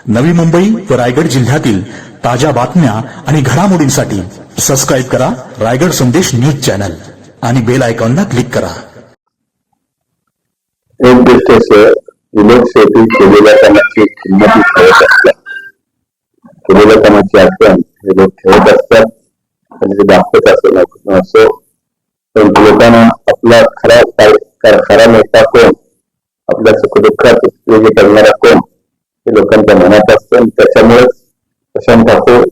नवी मुंबई व रायगड जिल्ह्यातील ताज्या बातम्या आणि घडामोडींसाठी सबस्क्राईब करा रायगड संदेश न्यूज चॅनल आणि बेल आयकॉनला क्लिक करा. एक गोष्ट असं की लोकशेवटी केलेल्या कामाची किंमत ठेवत असतात. केलेल्या कामाची आठवण हे लोक ठेवत असतात. आणि ते दाखवत असं असो परंतु लोकांना आपला खरा काय- खरा नेता कोण आपल्या सुखदुःखात उपयोगी करणारा कोण त्यांच्या मनात असतं आणि त्याच्यामुळेच प्रशांत ठाकूर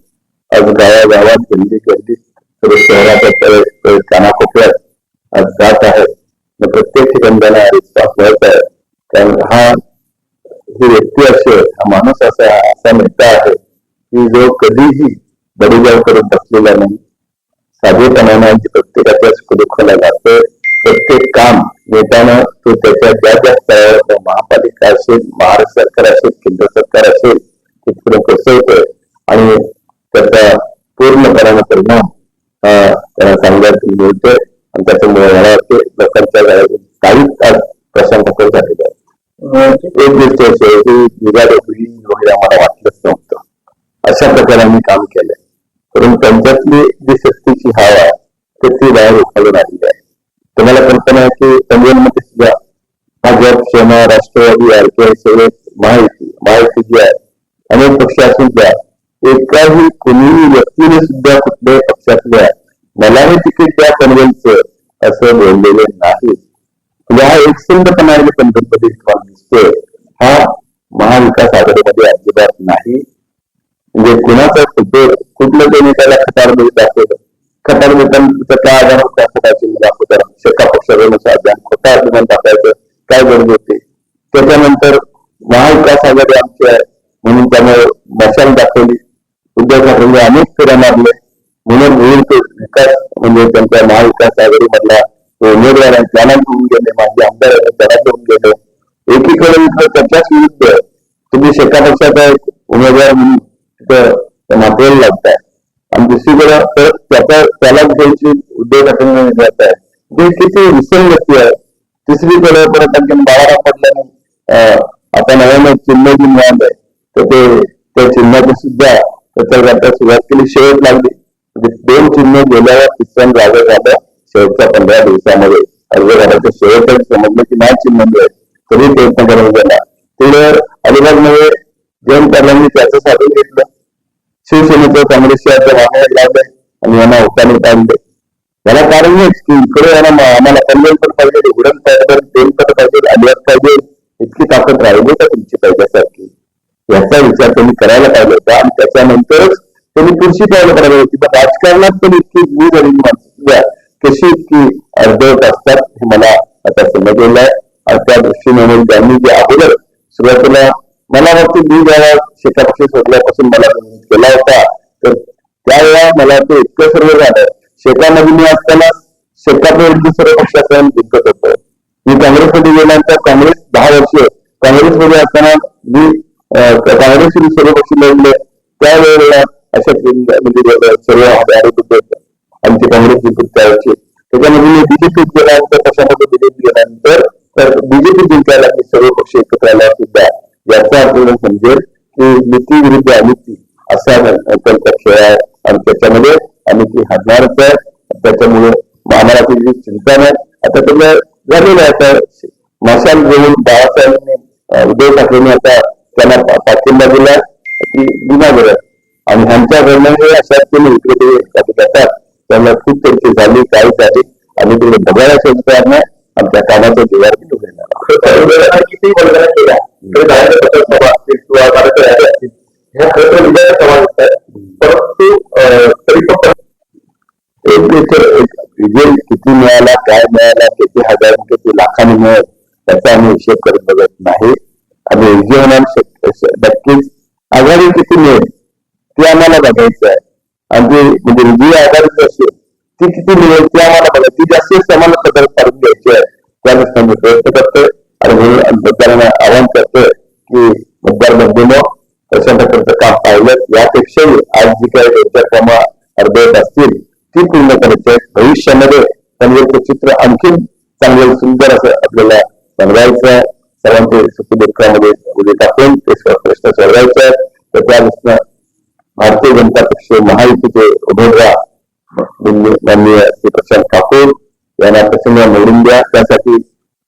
आज गावागावात गल्ली गर्दी सर्व शहरात कानाकोपऱ्यात आज जात आहेत प्रत्येक ठिकाणी त्याला आहे. कारण हा ही व्यक्ती असे हा माणूस असा असा नेता आहे की जो कधीही बडीजाव करून बसलेला नाही. साधेपणाने आणि प्रत्येकाच्या सुखदुःखाला जातोय. प्रत्येक काम नेत्यानं तो त्याच्या ज्या ज्या स्तरावर महापालिका असेल महाराष्ट्र सरकार असेल केंद्र सरकार असेल तिथपर्यंत पोहोचवतोय आणि त्याचा पूर्णपणाने परिणाम त्यांना चांगल्या मिळतोय. आणि त्याच्यामुळे मला वाटते लोकांच्या काही काहीच प्रशांत ठाकूर झालेला आहे. एक गोष्ट अशी आहे की निघाले होईल वगैरे आम्हाला वाटलंच नव्हतं. अशा प्रकारे आम्ही काम केलंय. परंतु त्यांच्यातली जी शक्तीची हवा तर ती बाहेर उखालून आलेली आहे. तुम्हाला कल्पना आहे की पनवेलमध्ये सुद्धा भाजप सेना राष्ट्रवादी आरपीआय सगळे महायुती महायुती जी आहे अनेक पक्ष असून द्या एकाही कोणीही व्यक्तीने सुद्धा कुठल्याही पक्षातल्या मलाही तिकीट द्या पनवेलचं असं बोललेले नाही. म्हणजे हा एकसंधपणा आणि पंतप्रदेश तुम्हाला दिसतोय. हा महाविकास आघाडीमध्ये अजिबात नाही. म्हणजे कुणाचा सुद्धा कुठलं त्यांनी त्याला खटार दाखवलं खटार देताना काय आधार होता. खटाची दाखवतात शेका पक्षानुसार अभियान खोटा अभिमान दाखवायचं काय गरज होते? त्याच्यानंतर महाविकास आघाडी आमची आहे म्हणून त्यामुळे मशाल दाखवली. उद्धव ठाकरेंनी अनेक फेऱ्या मारले म्हणून होईल तो विकास म्हणजे त्यांच्या महाविकास आघाडी मधला तो त्यांना घेऊन गेले माझे आमदार त्यांना घेऊन गेले. एकीकडे इकडे त्याच्याच विरुद्ध तुम्ही शेका पक्षाचा एक उमेदवार म्हणून तिथं मात्र लागताय आणि दुसरीकडे परत त्याचा त्याला घ्यायची उद्योग ठाकरे जात आहे. ते किती विसंगती आहे तिसरीकडे परत आणखी बाळाला पडल्याने आता नव्याने चिन्ह जी मिळालंय तर ते त्या चिन्हाची सुद्धा प्रचार सुरुवात केली शेवट लागली. म्हणजे दोन चिन्ह गेल्यावर तिसऱ्या जागा झाल्या शेवटच्या पंधरा दिवसामध्ये. अर्ज करायचं शेवटच समजलं की नाही चिन्ह मिळेल तरी प्रयत्न करत झाला तिकडे अलिबागमध्ये जयंत पाटलांनी त्याचं साधून शिवसेनेचं काँग्रेसच्या अर्ज मागण्यात लावलंय आणि यांना उकाने काढले याला कारण हेच की इकडे यांना आम्हाला पनवेल पण पाहिजे उरण पाहिजे तेल पण पाहिजे अलिबाग पाहिजे इतकी ताकद राहिली का तुमची पाहिजेसारखी याचा विचार त्यांनी करायला पाहिजे होता आणि त्याच्यानंतरच त्यांनी पुढची पाहिलं पाहिजे होती. तर राजकारणात पण इतकी मी झालेली माणसं कशी इतकी अर्धवट असतात हे मला आता समजलेलं आहे. आणि त्या दृष्टीने म्हणजे त्यांनी जे अगोदर सुरुवातीला मला वाटते मी जेव्हा शेकापक्षी सोडल्यापासून मला केला होता तर त्यावेळा मला ते इतकं सर्व झालं. शेतामध्ये मी असताना शेकापर्यंत सर्व पक्षाचं जिंकत होतं. मी काँग्रेसमध्ये गेल्यानंतर काँग्रेस दहा वर्ष काँग्रेसमध्ये असताना मी काँग्रेस सर्व पक्ष लढले. त्यावेळेला अशा म्हणजे सर्व आरोप होते. आमची काँग्रेस जिंकत त्यावेळेची त्याच्यामध्ये मी बीजेपीत गेल्यानंतर कशामध्ये बीजेपी गेल्यानंतर तर बीजेपी जिंकायला सर्व पक्ष एकत्र आल्यावर सुद्धा याचा आपल्याला समजेल की नीती विरुद्ध अनिती असा त्यांचा खेळ आहे. आणि त्याच्यामध्ये आणि हजारच आहे त्याच्यामुळे आम्हाला जी चिंता नाही आता त्याला झालेलं आहे. आता मशाल घेऊन बाळासाहेबांनी उद्धव ठाकरेंनी आता त्यांना पाठिंबा दिला की गुन्हा आणि ह्यांच्या घरण्याने अशा केली इकडे ते जाती जातात त्यांना खूप त्यांची झाली काय झाली. आणि तिकडे बघायला संस्कार नाही. आणि त्या कामाचा दिवार किती होईल किती बदला केला असतील किंवा भारत असतील ह्या खरं विजयाचा समावेश आहे. परंतु तरी पण एक किती मिळाला काय मिळाला किती हजार किती लाखांनी मिळेल त्याचा आम्ही हिशेब करत बघत नाही. आणि विजय नक्कीच आघाडी किती मिळेल ते आम्हाला बघायचं आहे. आणि म्हणजे विजयी आघाडी असेल ती किती मिळेल ते आम्हाला बघायचं ती जास्तीत आम्हाला सदर करून घ्यायची आहे. त्या दृष्टीने प्रयत्न करतोय. आणि म्हणून मतदारांना आवाहन करतोय की मतदार बंधूनं प्रशांत ठाकरेंचं काम पाहिलं यापेक्षाही आज जी काही त्यांच्या कामं अर्धवट असतील ती पूर्ण करायची भविष्यामध्ये पनवेलचं चित्र आणखीन चांगलं सुंदर असं आपल्याला बनवायचं आहे. सर्वांचे सुखदुःखामध्ये उद्या टाकून ते प्रश्न सोडवायचे आहेत. तर त्या दृष्टीनं भारतीय जनता पक्ष महायुतीचे उमेदवार माननीय श्री प्रशांत ठाकूर यांना प्रसंग निवडून द्या. त्यासाठी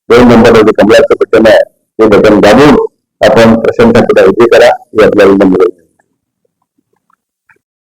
दोन नंबरमध्ये कमलाचं बटन आहे ते बटन दाबून आपण प्रशांत ठाकूरला विजय करा ही आपल्या विनंती आहे.